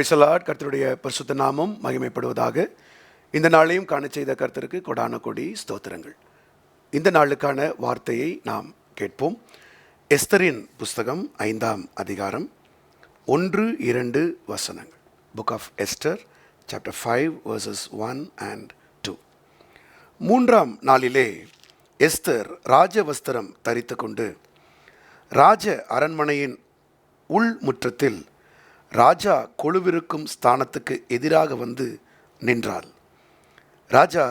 பிரைசலாட் கர்த்தருடைய பரிசுத்த நாமம் மகிமைப்படுவதாக. இந்த நாளையும் காண செய்த கர்த்தருக்கு கொடான கொடி ஸ்தோத்திரங்கள். இந்த நாளுக்கான வார்த்தையை நாம் கேட்போம். எஸ்தரின் புஸ்தகம் ஐந்தாம் அதிகாரம் ஒன்று இரண்டு வசனங்கள். Book of Esther chapter five verses one and two மூன்றாம் நாளிலே எஸ்தர் ராஜவஸ்திரம் தரித்து கொண்டு ராஜ அரண்மனையின் உள் முற்றத்தில் ராஜா கொழுவிருக்கும் ஸ்தானத்துக்கு எதிராக வந்து நின்றாள். ராஜா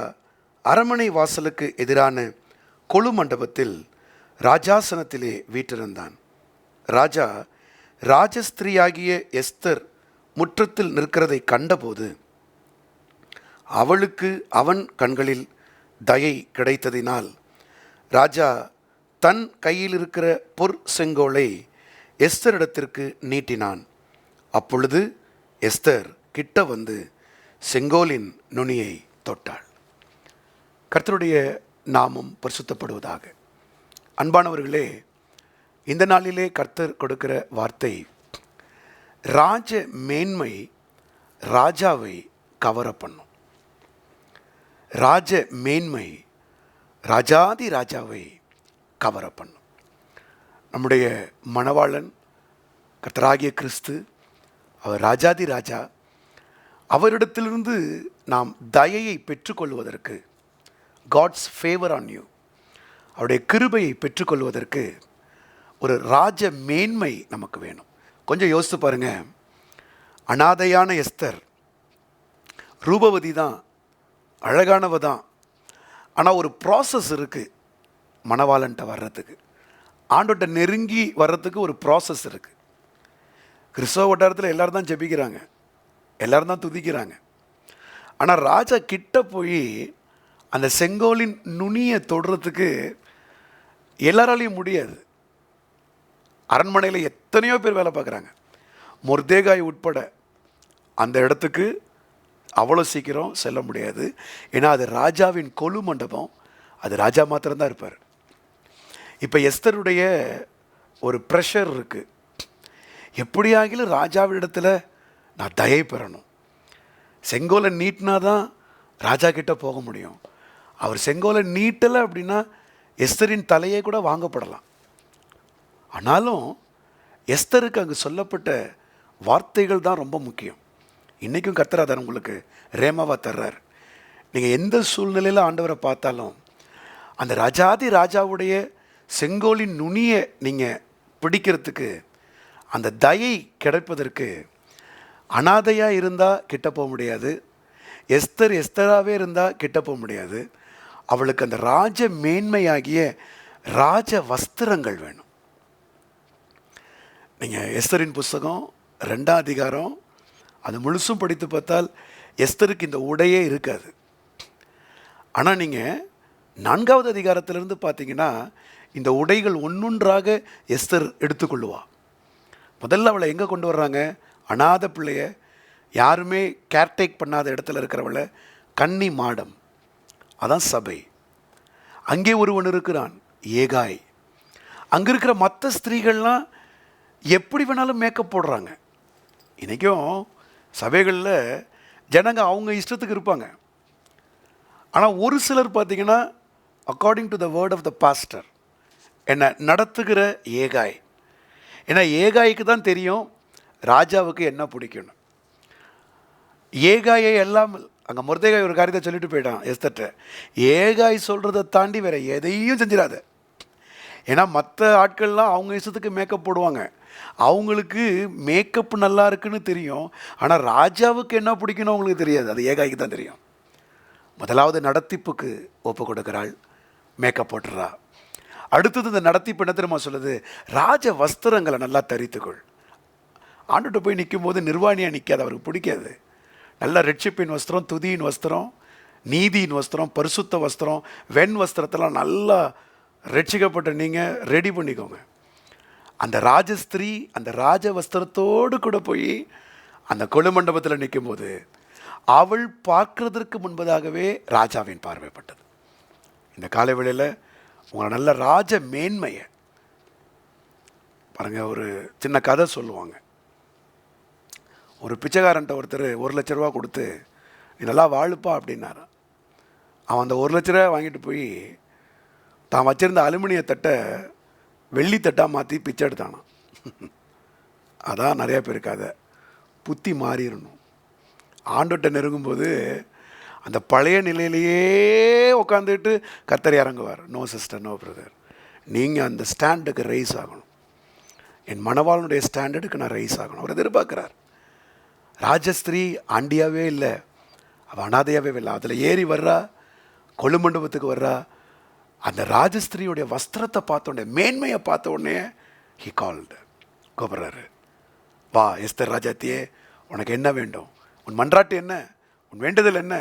அரண்மனை வாசலுக்கு எதிரான கொழு மண்டபத்தில் ராஜாசனத்திலே வீற்றிருந்தான். ராஜா ராஜஸ்திரியாகிய எஸ்தர் முற்றத்தில் நிற்கிறதை கண்டபோது அவளுக்கு அவன் கண்களில் தயை கிடைத்ததினால் ராஜா தன் கையில் இருக்கிற பொற் செங்கோலை எஸ்தரிடத்திற்கு நீட்டினான். அப்பொழுது எஸ்தர் கிட்ட வந்து செங்கோலின் நுனியை தொட்டாள். கர்த்தருடைய நாமம் பரிசுத்தப்படுவதாக. அன்பானவர்களே இந்த நாளிலே கர்த்தர் கொடுக்கிற வார்த்தை ராஜ மேன்மை ராஜாவை கவர பண்ணும். ராஜ மேன்மை ராஜாதி ராஜாவை கவர பண்ணும். நம்முடைய மணவாளன் கர்த்தராகிய கிறிஸ்து அவர் ராஜாதி ராஜா அவரிடத்திலிருந்து நாம் தயையை பெற்றுக்கொள்வதற்கு காட்ஸ் ஃபேவர் ஆன் யூ அவருடைய கிருபையை பெற்றுக்கொள்வதற்கு ஒரு ராஜ மேன்மை நமக்கு வேணும். கொஞ்சம் யோசித்து பாருங்கள் அனாதையான எஸ்தர் ரூபவதி தான் அழகானவ தான். ஆனால் ஒரு ப்ராசஸ் இருக்குது மணவாளன்ட்ட வர்றதுக்கு. ஆண்டோட்ட நெருங்கி வர்றதுக்கு ஒரு ப்ராசஸ் இருக்குது கிறிஸ்தவ வட்டாரத்தில் எல்லோரும் தான் ஜெபிக்கிறாங்க. எல்லோரும் தான் துதிக்கிறாங்க. ஆனால் ராஜா கிட்ட போய் அந்த செங்கோலின் நுனியை தொடுறதுக்கு எல்லாராலையும் முடியாது. அரண்மனையில் எத்தனையோ பேர் வேலை பார்க்குறாங்க. முர்தேகாய் உட்பட அந்த இடத்துக்கு அவ்வளோ சீக்கிரம் செல்ல முடியாது. ஏன்னா அது ராஜாவின் கொலு மண்டபம். அது ராஜா மாத்திரம்தான் இருப்பார். இப்போ எஸ்தருடைய ஒரு ப்ரெஷர் இருக்குது எப்படியாகிலும் ராஜாவிடத்தில் நான் தயை பெறணும். செங்கோலை நீட்டினா தான் ராஜா கிட்டே போக முடியும். அவர் செங்கோலை நீட்டலை அப்படின்னா எஸ்தரின் தலையே கூட வாங்கப்படலாம். ஆனாலும் எஸ்தருக்கு அங்கு சொல்லப்பட்ட வார்த்தைகள் தான் ரொம்ப முக்கியம். இன்றைக்கும் கத்துறாதார் உங்களுக்கு ரேமாவாக தர்றார். நீங்கள் எந்த சூழ்நிலையில் ஆண்டவரை பார்த்தாலும் அந்த ராஜாதி ராஜாவுடைய செங்கோலின் நுனியை நீங்கள் பிடிக்கிறதுக்கு அந்த தயை கிடைப்பதற்கு அனாதையாக இருந்தால் கிட்ட போக முடியாது. எஸ்தர் எஸ்தராகவே இருந்தால் கிட்ட போக முடியாது. அவளுக்கு அந்த ராஜ மேன்மையாகிய ராஜ வஸ்திரங்கள் வேணும். நீங்கள் எஸ்தரின் புஸ்தகம் ரெண்டாம் அதிகாரம் அது முழுசும் படித்து பார்த்தால் எஸ்தருக்கு இந்த உடையே இருக்காது. ஆனால் நீங்கள் நான்காவது அதிகாரத்திலிருந்து பார்த்தீங்கன்னா இந்த உடைகள் ஒன்றொன்றாக எஸ்தர் எடுத்துக்கொள்ளுவா. முதல்ல அவளை எங்கே கொண்டு வர்றாங்க? அனாத பிள்ளைய யாருமே கேர்டேக் பண்ணாத இடத்துல இருக்கிறவளை கன்னி மாடம். அதான் சபை. அங்கே ஒருவன் இருக்கிறான் ஏகாய். அங்கே இருக்கிற மற்ற ஸ்திரீகள்லாம் எப்படி வேணாலும் மேக்கப் போடுறாங்க. இன்றைக்கும் சபைகளில் ஜனங்க அவங்க இஷ்டத்துக்கு இருப்பாங்க. ஆனால் ஒரு சிலர் பார்த்திங்கன்னா according to the word of the pastor என்னை நடத்துகிற ஏகாய். ஏன்னா ஏகாய்க்கு தான் தெரியும் ராஜாவுக்கு என்ன பிடிக்கணும் ஏகாயை எல்லாம் அங்கே முருதேகாய் ஒரு காரியத்தை சொல்லிட்டு போயிட்டான் எஸ்தட்ட ஏகாய் சொல்கிறத தாண்டி வேறு எதையும் செஞ்சிடாத. ஏன்னா மற்ற ஆட்கள்லாம் அவங்க இஷ்டத்துக்கு மேக்கப் போடுவாங்க. அவங்களுக்கு மேக்கப் நல்லா இருக்குன்னு தெரியும். ஆனால் ராஜாவுக்கு என்ன பிடிக்கணும் அவங்களுக்கு தெரியாது. அது ஏகாய்க்கு தான் தெரியும். முதலாவது நடத்திப்புக்கு ஒப்பு கொடுக்குறாள். மேக்கப் போட்டுறா. அடுத்தது இந்த நடத்திப்பு என்ன தெரியுமா சொல்லுது? ராஜ வஸ்திரங்களை நல்லா தரித்துக்கொள். ஆண்டுகிட்ட போய் நிற்கும் போது நிர்வாணியாக நிற்காது அவருக்கு பிடிக்காது. நல்லா ரெட்ஷிப்பின் வஸ்திரம் துதியின் வஸ்திரம் நீதியின் வஸ்திரம் பரிசுத்த வஸ்திரம் வெண் வஸ்திரத்தெல்லாம் நல்லா ரட்சிக்கப்பட்ட நீங்கள் ரெடி பண்ணிக்கோங்க. அந்த ராஜஸ்திரீ அந்த ராஜ வஸ்திரத்தோடு கூட போய் அந்த கொழு மண்டபத்தில் நிற்கும்போது அவள் பார்க்கறதற்கு முன்பதாகவே ராஜாவின் பார்வைப்பட்டது இந்த காலை வேளையில் உங்களை நல்ல ராஜ மேன்மையை. பாருங்க ஒரு சின்ன கதை சொல்லுவாங்க. ஒரு பிச்சைக்காரன்ட்ட ஒருத்தர் ஒரு லட்ச ரூபா கொடுத்து நீ நல்லா வாழுப்பா அப்படின்னாரு. அவன் அந்த ஒரு லட்ச ரூபா வாங்கிட்டு போய் தான் வச்சிருந்த அலுமினிய தட்டை வெள்ளி தட்டாக மாற்றி பிச்சை எடுத்தானான் அதான் நிறையா பேருக்கு அதை புத்தி மாறிடணும் ஆண்டோட்ட நெருங்கும்போது அந்த பழைய நிலையிலேயே உட்காந்துட்டு கத்தர் இறங்குவார். நோ சிஸ்டர் நோ பிரதர் நீங்கள் அந்த ஸ்டாண்டுக்கு ரைஸ் ஆகணும். என் மணவாளனுடைய ஸ்டாண்டர்டுக்கு நான் ரைஸ் ஆகணும். அவர் எதிர்பார்க்குறார். ராஜஸ்திரீ ஆண்டியாவே இல்லை. அவள் அனாதையாவே இல்லை. அதில் ஏறி வர்றா கொழுமண்டபத்துக்கு வர்றா. அந்த ராஜஸ்திரியுடைய வஸ்திரத்தை பார்த்த உடனே மேன்மையை பார்த்த உடனே ஹி கால்டு கூப்பிட்றாரு வா எஸ்தர் ராஜாத்தியே உனக்கு என்ன வேண்டும்? உன் மன்றாட்டு என்ன? உன் வேண்டுதல் என்ன?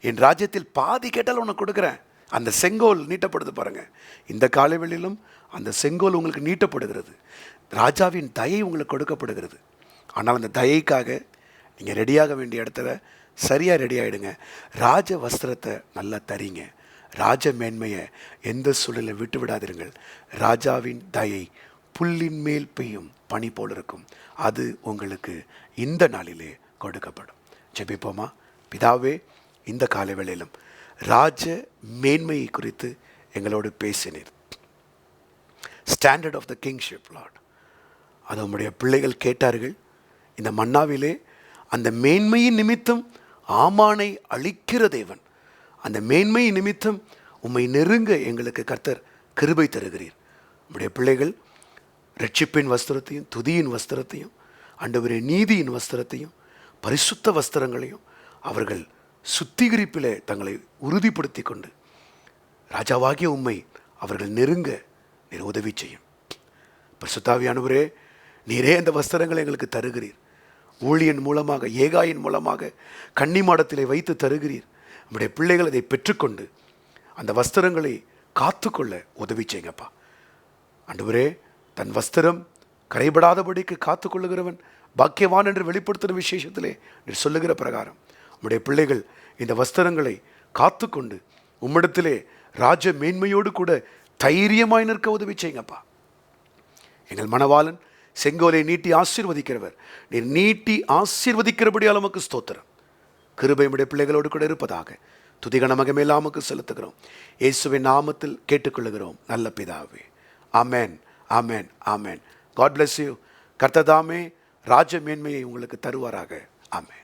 என் ராஜ்யத்தில் பாதி கேட்டால் உனக்கு கொடுக்குறேன். அந்த செங்கோல் நீட்டப்படுது பாருங்கள் இந்த காலைவெளியிலும் அந்த செங்கோல் உங்களுக்கு நீட்டப்படுகிறது. ராஜாவின் தயை உங்களுக்கு கொடுக்கப்படுகிறது. ஆனால் அந்த தயைக்காக நீங்கள் ரெடியாக வேண்டிய இடத்துல சரியாக ரெடி ஆகிடுங்க ராஜ வஸ்திரத்தை நல்லா தரீங்க. ராஜ மேன்மையை எந்த சூழலில் விட்டு விடாதிருங்கள் ராஜாவின் தயை புல்லின் மேல் பெய்யும் பனி போல் இருக்கும். அது உங்களுக்கு இந்த நாளிலே கொடுக்கப்படும். ஜெபிப்போமா? பிதாவே இந்த காலவேளையிலும் ராஜ மேன்மையை குறித்து எங்களோடு பேசினீர். Standard of the kingship lord அது உங்களுடைய பிள்ளைகள் கேட்டார்கள். இந்த மன்னாவிலே அந்த மேன்மையின் நிமித்தம் ஆமானை அழிக்கிற தேவன். அந்த மேன்மையின் நிமித்தம் உம்மை நெருங்க எங்களுக்கு கர்த்தர் கிருபை தருகிறீர். உம்முடைய பிள்ளைகள் ரட்சிப்பின் வஸ்திரத்தையும் துதியின் வஸ்திரத்தையும் ஆண்டவரே நீதியின் வஸ்திரத்தையும் பரிசுத்த வஸ்திரங்களையும் அவர்கள் சுத்திகரிப்பிலே தங்களை உறுதிப்படுத்தி கொண்டு ராஜாவாகிய உம்மை அவர்கள் நெருங்க நீர் உதவி செய்யும். பரிசுத்தாவியானவரே நீரே அந்த வஸ்திரங்களை எங்களுக்கு தருகிறீர். ஊழியன் மூலமாக ஏகாயின் மூலமாக கன்னிமாடத்திலே வைத்து தருகிறீர். நம்முடைய பிள்ளைகள் அதை பெற்றுக்கொண்டு அந்த வஸ்திரங்களை காத்துக்கொள்ள உதவி செய்யுங்கப்பா. அன்றுவரே தன் வஸ்திரம் கரைபடாதபடிக்கு காத்துக்கொள்ளுகிறவன் பாக்கியவான் என்று வெளிப்படுத்தின விசேஷத்திலே நீர் சொல்லுகிற பிரகாரம் உம்முடைய பிள்ளைகள் இந்த வஸ்திரங்களை காத்துக்கொண்டு உம்மிடத்திலே ராஜ மேன்மையோடு கூட தைரியமாய் நிற்க உதவி செய்யுங்கப்பா. எங்கள் மணவாளன் செங்கோலை நீட்டி ஆசீர்வதிக்கிறவர். நீர் நீட்டி ஆசீர்வதிக்கிறபடியால் நமக்கு ஸ்தோத்திரம். கிருபை உடைய பிள்ளைகளோடு கூட இருப்பதாக துதிகன மகமேலாமுக்கு செலுத்துகிறோம். இயேசுவின் நாமத்தில் கேட்டுக்கொள்ளுகிறோம். நல்ல பிதாவே. ஆமென் ஆமேன் ஆமேன். காட் பிளஸ் யூ கர்த்ததாமே ராஜ மேன்மையை உங்களுக்கு தருவாராக. ஆமேன்.